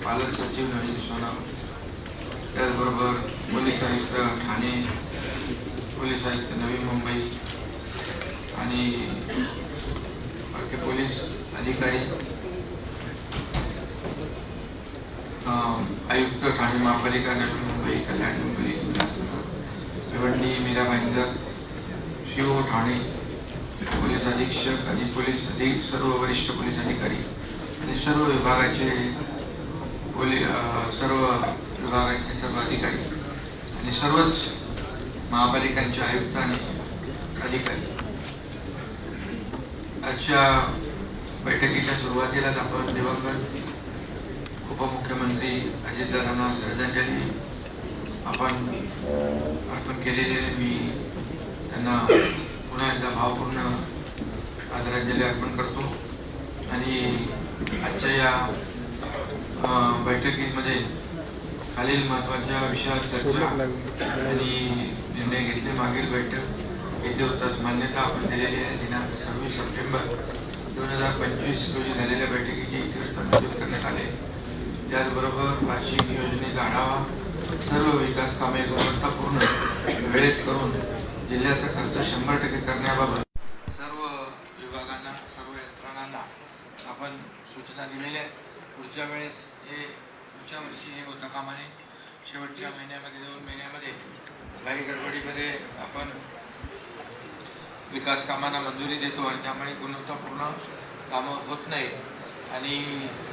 पालक सचिव नवीन सोनम त्याचबरोबर पोलीस आयुक्त ठाणे पोलीस आयुक्त नवी मुंबई आणि बाकी पोलीस अधिकारी आयुक्त ठाणे महापालिका नवी मुंबई कल्याण मुंबई भिवंडी मीरा भाईंदर शिव ठाणे पोलीस अधीक्षक आणि पोलीस अधिक सर्व वरिष्ठ पोलीस अधिकारी आणि सर्व विभागाचे पोली सर्व विभागाचे सर्व अधिकारी आणि सर्वच महापालिकांचे आयुक्त आणि अधिकारी. आजच्या बैठकीच्या सुरुवातीलाच आपण दिवंगत उपमुख्यमंत्री अजितदादांना श्रद्धांजली आपण अर्पण केलेली आहे. मी त्यांना पुन्हा एकदा भावपूर्ण आदरांजली अर्पण करतो. आणि आजच्या या बैठकीमध्ये खालील महत्त्वाच्या विषयावर चर्चा आणि निर्णय घेतले. मागील बैठक येथे होताच मान्यता आपण दिलेली आहे. दिनांक सव्वीस सप्टेंबर दोन हजार पंचवीस रोजी झालेल्या बैठकीची इतिहास मंजूर करण्यात आले. त्याचबरोबर वार्षिक योजनेचा आढावा सर्व विकास कामे गुणवत्तापूर्ण वेळेत करून जिल्ह्याचा खर्च शंभर टक्के करण्याबाबत सर्व विभागांना सर्व यंत्रणांना आपण सूचना दिलेल्या पुढच्या वेळेस हे पुढच्या वर्षी हे होता कामाने शेवटच्या महिन्यामध्ये दोन महिन्यामध्ये काही गडबडीमध्ये आपण विकास कामांना मंजुरी देतो आणि त्यामुळे गुणवत्तापूर्ण कामं होत नाहीत. आणि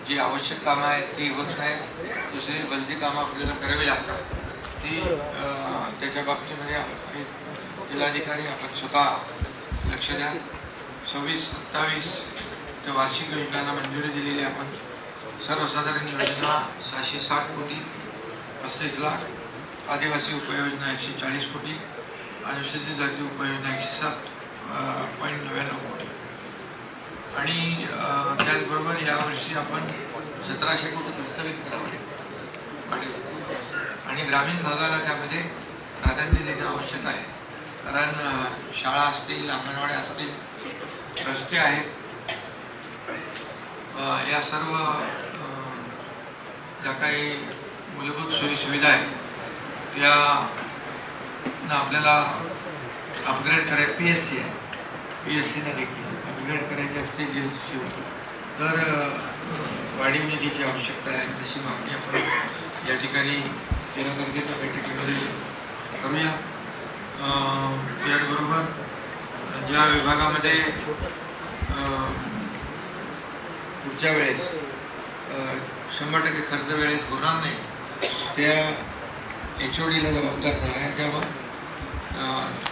जी आवश्यक कामं आहेत ती होत नाहीत. दुसरी भलती कामं आपल्याला करावी लागतात. ती त्याच्या बाबतीमध्ये जिल्हाधिकारी आपण स्वतः लक्ष द्या. सव्वीस सत्तावीस वार्षिक योजनांना मंजुरी दिलेली आपण. सर्वसाधारण योजना सहाशे साठ कोटी पस्तीस लाख आदिवासी उपयोजना एकशे चाळीस कोटी अनुसूचित जाती उपयोजना एकशे सात पॉईंट नव्याण्णव कोटी. आणि त्याचबरोबर यावर्षी आपण सतराशे कोटी प्रस्तावित करावे. आणि ग्रामीण भागाला त्यामध्ये प्राधान्य देणं आवश्यक आहे. कारण शाळा असतील अंगणवाड्या असतील रस्ते आहेत. या सर्व ज्या काही मूलभूत सोयीसुविधा आहेत त्या ना आपल्याला अपग्रेड करायचं पी एस सी आहे. पी एस सीने देखील अपग्रेड करायची असते जे तर वाढीव निधीची आवश्यकता आहे. तशी मागणी आपण या ठिकाणी तेरा तारखेच्या बैठकीमध्ये करूया. त्याचबरोबर ज्या विभागामध्ये पुढच्या वेळेस शंभर टक्के खर्च वेळेत होणार नाही. त्या एच ओ डीला जबाबदार नाही त्यावर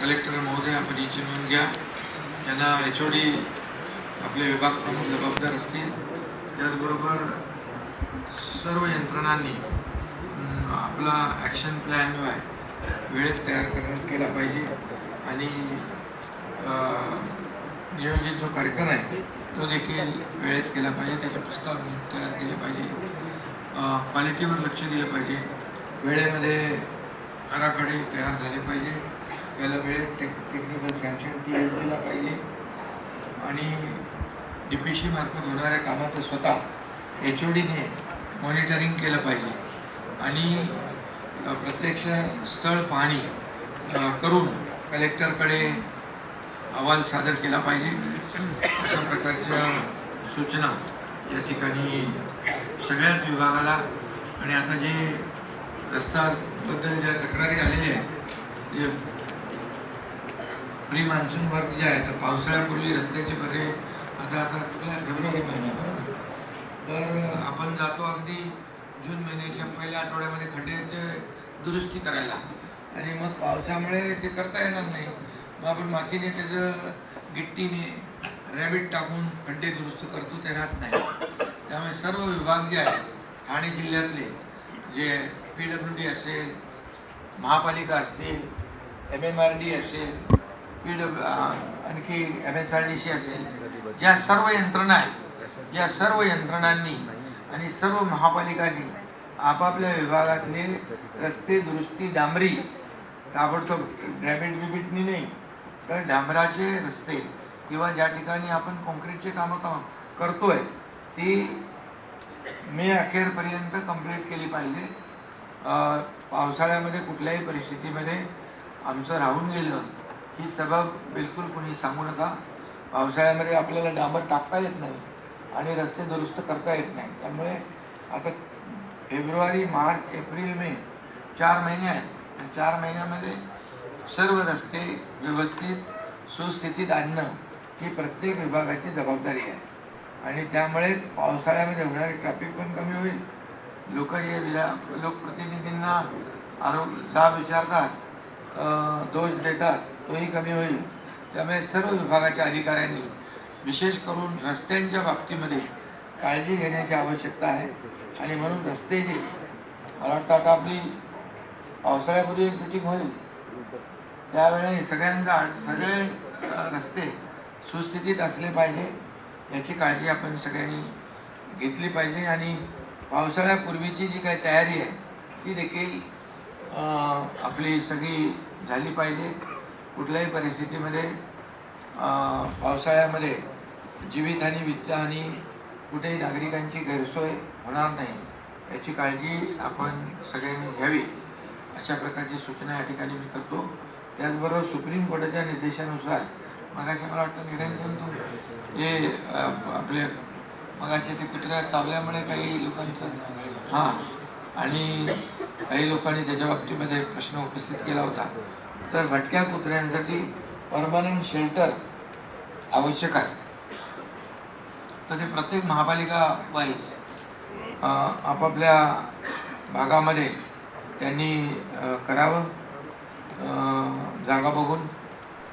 कलेक्टर महोदय आपण याची नोंद घ्या. त्यांना एच ओ डी आपले विभाग प्रमुख जबाबदार असतील. त्याचबरोबर सर्व यंत्रणांनी आपला ॲक्शन प्लॅन जो आहे वेळेत तयार करण्यात केला पाहिजे. आणि नियोजित जो कार्यक्रम आहे तो देखील वेळेत केला पाहिजे. त्याचे प्रस्ताव तयार केले पाहिजे. क्वालिटीवर लक्ष दिलं पाहिजे. वेळेमध्ये आराखडे तयार झाले पाहिजे. त्याला वेळेत टेक टेक्निकल सँक्शन टी दिला पाहिजे. आणि डी पी सी मार्फत होणाऱ्या कामाचं स्वतः एच ओ डीने मॉनिटरिंग केलं पाहिजे. आणि प्रत्यक्ष स्थळ पाहणी करून कलेक्टरकडे अहवाल सादर केला पाहिजे. अशा प्रकारच्या सूचना या ठिकाणी सगळ्याच विभागाला आणि आता जे रस्त्याबद्दल ज्या तक्रारी आलेल्या आहेत ते प्री मान्सून वर्क जे आहे तर पावसाळ्यापूर्वी रस्त्याचे बरे आता आता कुठल्या फेब्रुवारी महिन्यात तर आपण जातो अगदी जून महिन्याच्या पहिल्या आठवड्यामध्ये खड्ड्याचे दुरुस्ती करायला. आणि मग पावसामुळे ते करता येणार नाही. मग आपण मातीने त्याचं गिट्टीने रॅबिट टाकून खड्डे दुरुस्त करतो ते राहत नाही. त्यामुळे सर्व विभाग जे आहेत ठाणे जिल्ह्यातले जे पी डब्ल्यू डी असेल महापालिका असतील एम एम आर डी असेल पी डब्ल्यू आणखी M S R D C असेल ज्या सर्व यंत्रणा आहेत या सर्व यंत्रणांनी आणि सर्व महापालिकांनी आपापल्या विभागातले रस्ते दुरुस्ती डांबरी ताबडतोब रॅबिट बिबिटनी नाही तर डांबराचे रस्ते किंवा ज्या ठिकाणी आपण कॉन्क्रीटचे कामं काम करतोय ती मे अखेरपर्यंत कंप्लीट केली पाहिजे. पावसाळ्यामध्ये कुठल्याही परिस्थितीमध्ये आमचं राहून गेलं ही सबब बिलकुल कुणी सांगू नका. पावसाळ्यामध्ये आपल्याला डांबर टाकता येत नाही आणि रस्ते दुरुस्त करता येत नाही. त्यामुळे आता फेब्रुवारी मार्च एप्रिल मे चार महिने आहेत. त्या चार महिन्यामध्ये सर्व रस्ते व्यवस्थित सुस्थितीत आणणं ही प्रत्येक विभागाची जबाबदारी आहे. आणि त्यामुळेच पावसाळ्यामध्ये होणारी ट्रॅफिक पण कमी होईल. लोक हे विला लोकप्रतिनिधींना आरोप जा विचारतात दोष देतात तोही कमी होईल. त्यामुळे सर्व विभागाच्या अधिकाऱ्यांनी विशेष करून रस्त्यांच्या बाबतीमध्ये काळजी घेण्याची आवश्यकता आहे. आणि म्हणून रस्ते जे मला वाटतं आता आपली पावसाळ्यापूर्वी एक मिटिंग होईल. त्यावेळी सगळ्यांचा सगळे रस्ते सुस्थितीत असले पाहिजे याची काळजी आपण सगळ्यांनी घेतली पाहिजे आणि पावसाळ्यापूर्वीची जी काही तयारी आहे ती देखील आपली सगळी झाली पाहिजे. कुठल्याही परिस्थितीमध्ये पावसाळ्यामध्ये जीवितहानी वित्तहानी कुठेही नागरिकांची गैरसोय होणार नाही याची काळजी आपण सगळ्यांनी घ्यावी. अशा प्रकारची सूचना या ठिकाणी मी करतो. त्याचबरोबर सुप्रीम कोर्टाच्या निर्देशानुसार मगाशी मला वाटतं निरंजन तू हे आपले मगाशी ते पिटका चावल्यामुळे काही लोकांचं हां आणि काही लोकांनी त्याच्या बाबतीमध्ये प्रश्न उपस्थित केला होता. तर भटक्या कुत्र्यांसाठी परमनंट शेल्टर आवश्यक आहे. तर ते प्रत्येक महापालिका वाईज आपापल्या भागामध्ये त्यांनी करावं. जागा बघून.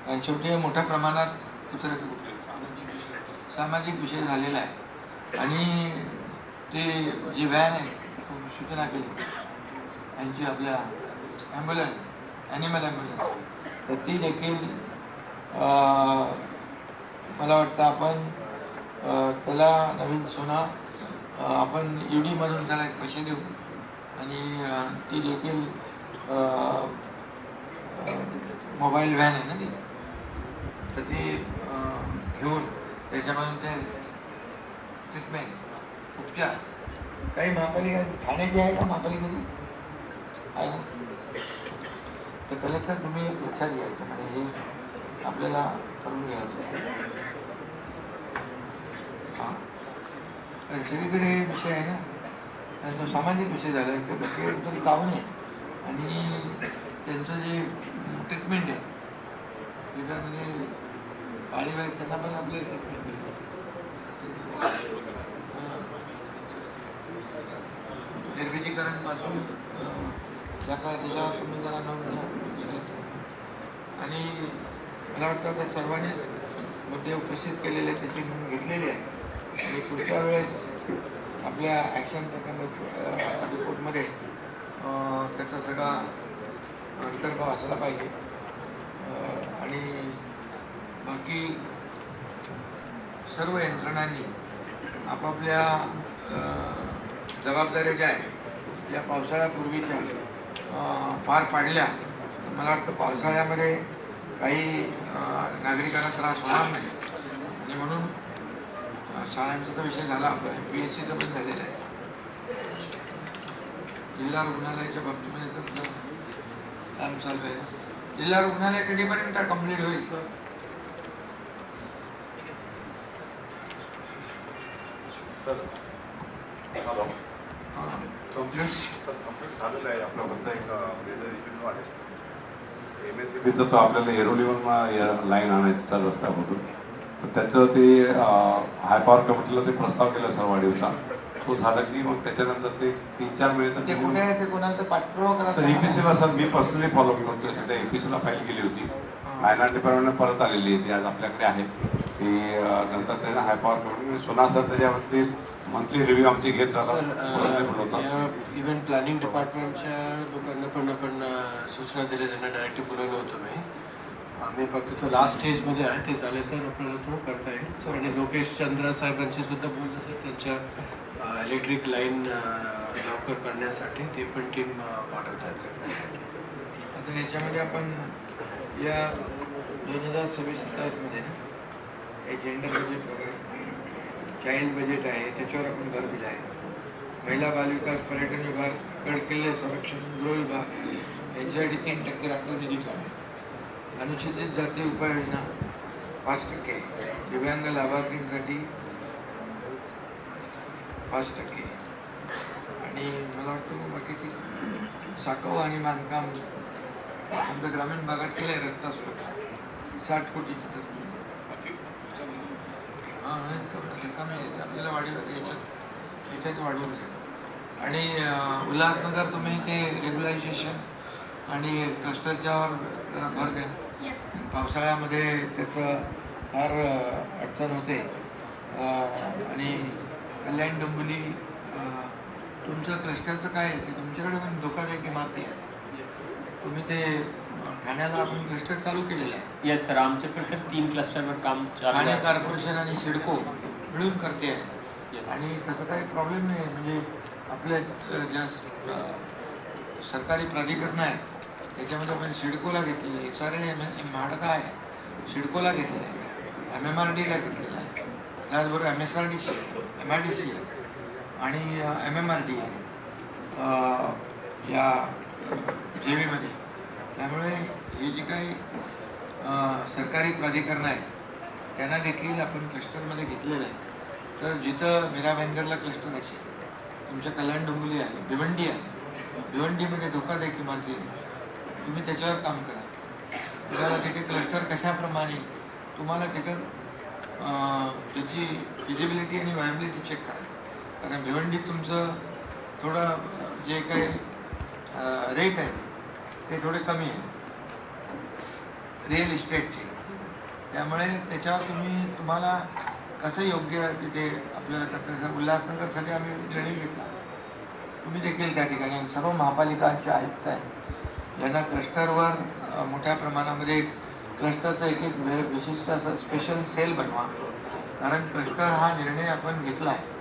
आणि शेवटी मोठ्या प्रमाणात कुत्र सामाजिक विषय झालेला आहे. आणि ते जे व्हॅन आहे सूचना केली. यांची आपल्या ॲम्ब्युलन्स ॲनिमल ॲम्ब्युलन्स तर ती देखील मला वाटतं आपण त्याला नवीन सोना आपण ईडीमधून त्याला एक पैसे देऊ. आणि ती देखील मोबाईल व्हॅन आहे ना ती? तर ती घेऊन त्याच्यामधून ते ट्रीटमेंट उपचार. काही महापालिका ठाण्याची आहे का महापालिकेची आहे ना? तर कलेक्टर तुम्ही लक्षात घ्यायचं म्हणजे हे आपल्याला करून घ्यायचं आहे. हां. तर सगळीकडे हे विषय आहे ना. तो सामाजिक विषय झाला आहे ते डोक्यावर चावू नये आणि त्यांचं जे ट्रीटमेंट आहे त्याच्यामध्ये म्हणजे पाळीव आहेत त्यांना पण आपले ट्रीटमेंट निर्विजीकरणपासून अं, ज्या काय त्याच्यावर तुम्ही जरा नोंद घ्या आणि मला वाटतं आता सर्वांनीच मुद्दे उपस्थित केलेले आहेत त्याची नोंद घेतलेली आहे. आणि पुढच्या वेळेस आपल्या ॲक्शन रिपोर्टमध्ये त्याचा सगळा अंतर्भाव असायला पाहिजे. आणि बाकी सर्व यंत्रणांनी आपापल्या जबाबदाऱ्या ज्या आहेत त्या पावसाळ्यापूर्वीच्या पार पाडल्या. मला वाटतं पावसाळ्यामध्ये काही नागरिकांना त्रास होणार नाही. आणि म्हणून शाळांचा तर विषय झाला आपला पी एस सीचा पण झालेला आहे. जिल्हा रुग्णालयाच्या बाबतीमध्ये तर काम चालू आहे. जिल्हा रुग्णालय कधीपर्यंत होईल? कंप्लीट झालेलं आहे. आपला फक्त एक मेजर इश्यू आहे एम एस सी बीचं तर आपल्याला एरोलीवरून लाईन आणायचा रस्त्यामधून तर त्याचं ते हाय पॉवर कमिटीला ते प्रस्ताव केला सर वाढीवचा तो झाला की मग त्याच्यानंतर ते तीन चार महिने ते कुठे तर आहे ते कोणाला तर पाठपुरावा सर करा एपीसीला सर मी पर्सनली फॉलो करतोय सध्या एपीसीला फाईल केली होती. फायनान्स डिपार्टमेंट परत आलेली आहे. ती आज आपल्याकडे आहे. ती नंतर त्यांना हाय पॉवर कमिटी सोना सर त्याच्यावरती मंथली रिव्ह्यू आमची घेत राहतात. इव्हेंट प्लॅनिंग डिपार्टमेंटच्या लोकांना पण आपण सूचना दिल्या त्यांना डायरेक्टली बोलवलं होतं मी. आम्ही फक्त तो लास्ट स्टेजमध्ये आहे. ते झाले तर आपल्याला तो करता येईल. आणि लोकेश चंद्र साहेबांशी सुद्धा बोललं तर त्यांच्या इलेक्ट्रिक लाईन लवकर करण्यासाठी ते पण टीम पाठवत आहेत आता याच्यामध्ये आपण या दोन हजार सव्वीस सत्तावीसमध्ये हे जेंडर बजेट वगैरे चाईल्ड बजेट आहे त्याच्यावर आपण भर दिला आहे. महिला बालविकास पर्यटन विभाग गडकिल्ले संरक्षण गृह विभाग यांच्यासाठी तीन टक्के राखीव निधी कमी अनुसूचित जाती उपाययोजना पाच टक्के. दिव्यांग लाभार्थींसाठी पाच टक्के. आणि मला वाटतं बाकीची साकव आणि बांधकाम आमच्या ग्रामीण भागात केलंय रस्ता सुरक्षा. साठ तरतूद हां हे कमी आहे. आपल्याला वाढीव याच्यात याच्यात वाढवून आहे. आणि उल्हासनगर तुम्ही ते रेग्युलायझेशन आणि क्लस्टरच्यावर जरा भर द्या. पावसाळ्यामध्ये त्याचं फार अडचण होते. आणि कल्याण डोंबिवली तुमचं क्लस्टरचं काय आहे? ते तुमच्याकडे पण धोकादायक इमारती आहे तुम्ही ते ठाण्याला आपण क्लस्टर चालू केलेलं आहे. येस सर आमच्याकडे सर तीन क्लस्टरवर काम चालू ठाणे आहे कॉर्पोरेशन आणि सिडको मिळून करते आहे. आणि तसं काही प्रॉब्लेम नाही म्हणजे आपल्या ज्या सरकारी प्राधिकरण आहेत त्याच्यामध्ये आपण सिडकोला घेतली एस आर एम एस म्हाडका आहे. सिडकोला घेतलं आहे. एम एम आर डीला घेतलेलं आहे. त्याचबरोबर M S R D C M R D C आहे. आणि एम एम आर डी आहे. या जे मध्ये. त्यामुळे ही जी काही सरकारी प्राधिकरणं आहेत त्यांना देखील आपण क्लस्टरमध्ये घेतलेलं आहे. तर जिथं मीरा भाईंदरला क्लस्टर असेल तुमच्या कल्याण डोंबिवली आहे भिवंडी आहे भिवंडीमध्ये धोकादायक इमारती आहे. तुम्ही त्याच्यावर काम करा. तुम्हाला तिथे क्लस्टर कशाप्रमाणे तुम्हाला तिथं त्याची फिजिबिलिटी आणि व्हायबिलिटी चेक करा. कारण भिवंडीत तुमचं थोडं जे काही रेट आहे ते थोडे कमी आहे. रिअल इस्टेटचे त्यामुळे त्याच्यावर तुम्ही तुम्हाला कसं योग्य तिथे आपल्याला कसं उल्हासनगरसाठी आम्ही निर्णय घेतला. तुम्ही देखील त्या ठिकाणी आणि सर्व महापालिकांचे आयुक्त आहेत ज्यांना क्लस्टरवर मोठ्या प्रमाणामध्ये क्लस्टरचा एक एक विशिष्ट असं स्पेशल सेल बनवा. कारण क्लस्टर हा निर्णय आपण घेतला आहे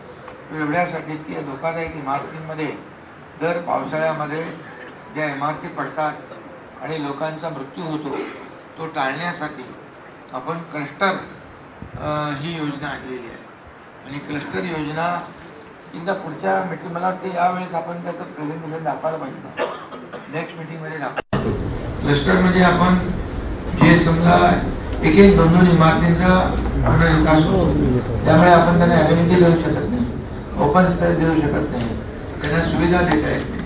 तो एवढ्यासाठीच की धोकादायक इमारतींमध्ये दर पावसाळ्यामध्ये ज्या इमारती पडतात आणि लोकांचा मृत्यू होतो तो टाळण्यासाठी आपण क्लस्टर ही योजना आणलेली आहे. आणि क्लस्टर योजना एकदा पुढच्या मीटिंग मला वाटतं यावेळेस आपण त्याचं प्रेझेंटेशन दाखवायला पाहिजे. नेक्स्ट मीटिंगमध्ये दाखवा. क्लस्टरमध्ये आपण जे समजा एक एक दोन दोन इमारतींचा पुनर्विकास होतो त्यामुळे आपण त्यांना ॲम्युनिटी देऊ शकत नाही ओपन स्पेस देऊ शकत नाही त्यांना सुविधा देता येत नाही.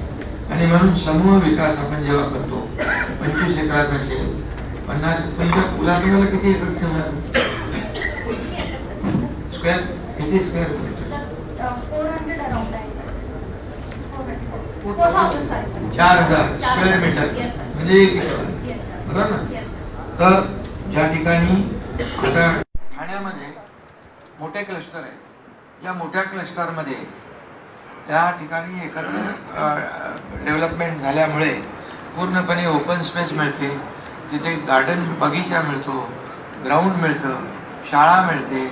आणि म्हणून समूह विकास आपण जेव्हा करतो पंचवीस एकराचा असेल पन्नास तुमच्या उल्हासनगरला किती एकर ठेवणार? स्क्वेअर किती स्क्वेअर चार हजार स्क्वेअर मीटर. म्हणजे एक बरोबर ना? तर ज्या ठिकाणी आता ठाण्यामध्ये मोठे क्लस्टर आहेत. या मोठ्या क्लस्टरमध्ये त्या ठिकाणी एकत्र डेव्हलपमेंट झाल्यामुळे पूर्णपणे ओपन स्पेस मिळते. तिथे गार्डन बगीचा मिळतो ग्राउंड मिळतं शाळा मिळते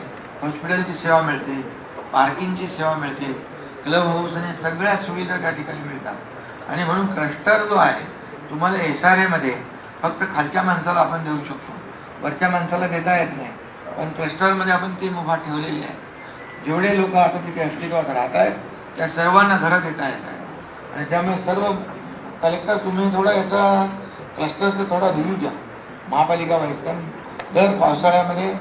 हॉस्पिटलची सेवा मिळते पार्किंगची सेवा मिळते. क्लब हाऊस आणि सगळ्या सुविधा त्या ठिकाणी मिळतात. आणि म्हणून क्लस्टर जो आहे तुम्हाला एस आर एमध्ये फक्त खालच्या माणसाला आपण देऊ शकतो. वरच्या माणसाला देता येत नाही. पण क्लस्टरमध्ये आपण ती मुभा ठेवलेली आहे. जेवढे लोक आता तिथे अस्तित्वात राहत आहेत त्या सर्वांना घरं देता येत आहे आणि त्यामुळे सर्व कलेक्टर तुम्ही थोडं याचा क्लस्टरचं थोडा रिव्ह्यू द्या महापालिका वाईज. कारण दर पावसाळ्यामध्ये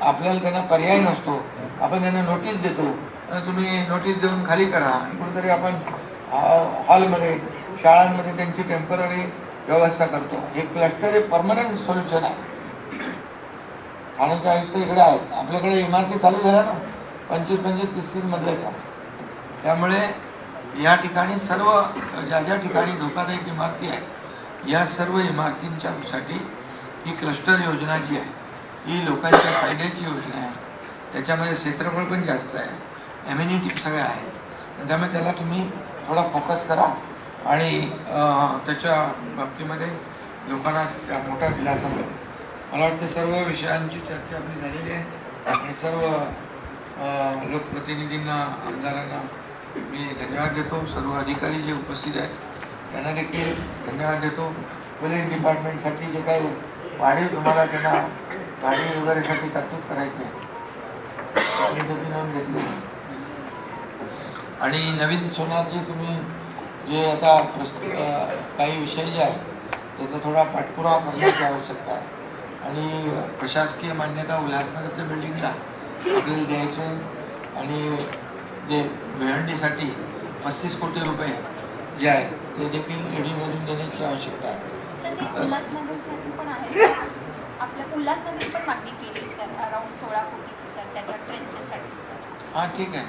आपल्याला त्यांना पर्याय नसतो. आपण त्यांना नोटीस देतो. आणि तुम्ही नोटीस देऊन खाली करा. कुठेतरी आपण हॉलमध्ये शाळांमध्ये त्यांची टेंपररी व्यवस्था करतो. हे क्लस्टर हे परमनंट सोल्युशन आहे. ठाण्याचे आयुक्त इकडे आहेत. आपल्याकडे इमारती चालू झाल्या ना. पंचवीस पंचवीस तीस तीस मधल्याच्या त्यामुळे या ठिकाणी सर्व ज्या ज्या ठिकाणी धोकादायक इमारती आहेत या सर्व इमारतींच्यासाठी ही क्लस्टर योजना जी आहे ही लोकांच्या फायद्याची योजना आहे. त्याच्यामध्ये क्षेत्रफळ पण जास्त आहे. एम्युनिटी सगळ्या आहेत. त्यामुळे त्याला तुम्ही थोडा फोकस करा. आणि त्याच्या बाबतीमध्ये लोकांना त्या मोठा दिलासा मिळतो मला वाटतं सर्व विषयांची चर्चा आपली झालेली आहे. आणि सर्व लोकप्रतिनिधींना आमदारांना मी धन्यवाद देतो. सर्व अधिकारी जे उपस्थित आहेत त्यांना देखील धन्यवाद देतो. पोलीस डिपार्टमेंटसाठी जे काही वाढीव तुम्हाला त्यांना गाडी वगैरेसाठी तरतूद करायची आहे नोंद घेतली आणि नवीन सोनार जे तुम्ही जे आता प्रस्त अं, काही विषय जे आहेत त्याचा थोडा पाठपुरावा करण्याची आवश्यकता आहे. आणि प्रशासकीय मान्यता उल्हासनगरच्या बिल्डिंगला आपल्याला द्यायचं आणि जे भिवंडीसाठी पस्तीस कोटी रुपये जे आहेत ते देखील ईडीमधून देण्याची आवश्यकता आहे. हां ठीक आहे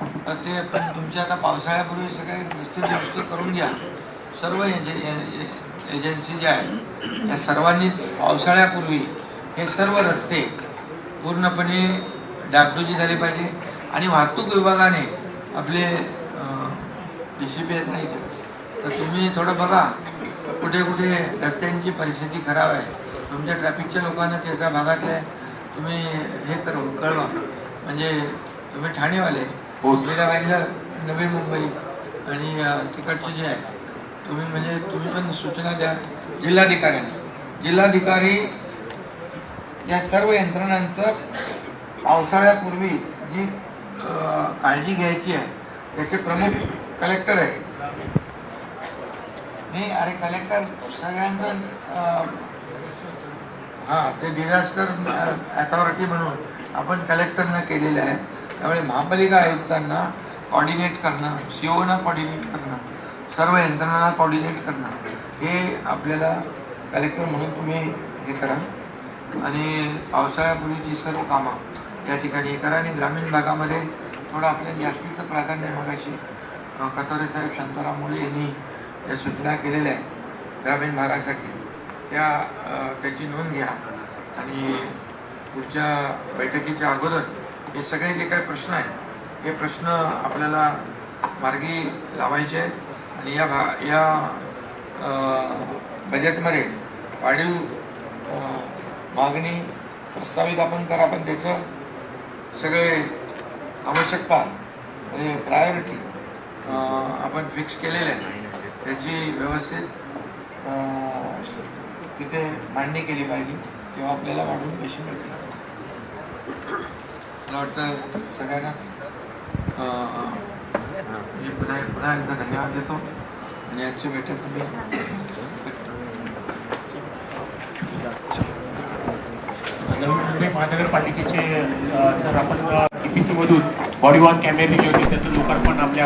तर ते पण तुमच्या आता पावसाळ्यापूर्वी सगळे रस्ते दुरुस्त करून घ्या. सर्व एजे ए- एजन्सी ज्या आहेत त्या सर्वांनीच पावसाळ्यापूर्वी हे सर्व रस्ते पूर्णपणे डागडुजी झाली पाहिजे. आणि वाहतूक विभागाने आपले डी सी पी आहेत नाही तर तुम्ही थोडं बघा कुठे कुठे रस्त्यांची परिस्थिती खराब आहे. तुमच्या ट्रॅफिकच्या लोकांना त्याच्या भागातले तुम्ही हे करून कळवा. म्हणजे तुम्ही ठाणेवाले हो. मीरा नवी मुंबई आणि तिकडचे जे आहेत तुम्ही म्हणजे तुम्ही पण सूचना द्या जिल्हाधिकाऱ्यांनी जिल्हाधिकारी या सर्व यंत्रणांचं पावसाळ्यापूर्वी जी काळजी घ्यायची आहे त्याचे प्रमुख कलेक्टर आहे नाही अरे कलेक्टर सगळ्यांचं हां ते डिझास्टर अथॉरिटी म्हणून आपण कलेक्टरनं केलेलं आहे त्यामुळे महापालिका आयुक्तांना कॉर्डिनेट करणं सीओना कॉर्डिनेट करणं सर्व यंत्रणांना कॉर्डिनेट करणं हे आपल्याला कलेक्टर म्हणून तुम्ही हे करा. आणि पावसाळ्यापूर्वीची सर्व कामं या ठिकाणी हे करा आणि ग्रामीण भागामध्ये थोडं आपल्या जास्तीचं प्राधान्य मगाशी अ, कतोरे साहेब शांताराम मुळे यांनी या सूचना केलेल्या आहेत ग्रामीण भागासाठी. त्या त्याची नोंद घ्या. आणि पुढच्या बैठकीच्या अगोदर हे सगळे जे काही प्रश्न आहेत हे प्रश्न आपल्याला मार्गी लावायचे आहेत. आणि या भा या बजेटमध्ये वाढीव मागणी प्रस्तावित आपण करा आपण त्याचं सगळे आवश्यकता म्हणजे प्रायोरिटी आपण फिक्स केलेले आहे त्याची व्यवस्थित तिथे मांडणी केली पाहिजे किंवा आपल्याला वाढून पैसे मिळतील. मला वाटतं सगळ्यांना? मी म्हणजे पुन्हा पुन्हा एकदा धन्यवाद देतो. आणि आजची बैठक मी महानगरपालिकेचे सर आपण टी पी सीमधून बॉडी वॉन कॅमेरे जे होते त्याचं लोकार्पण आपल्या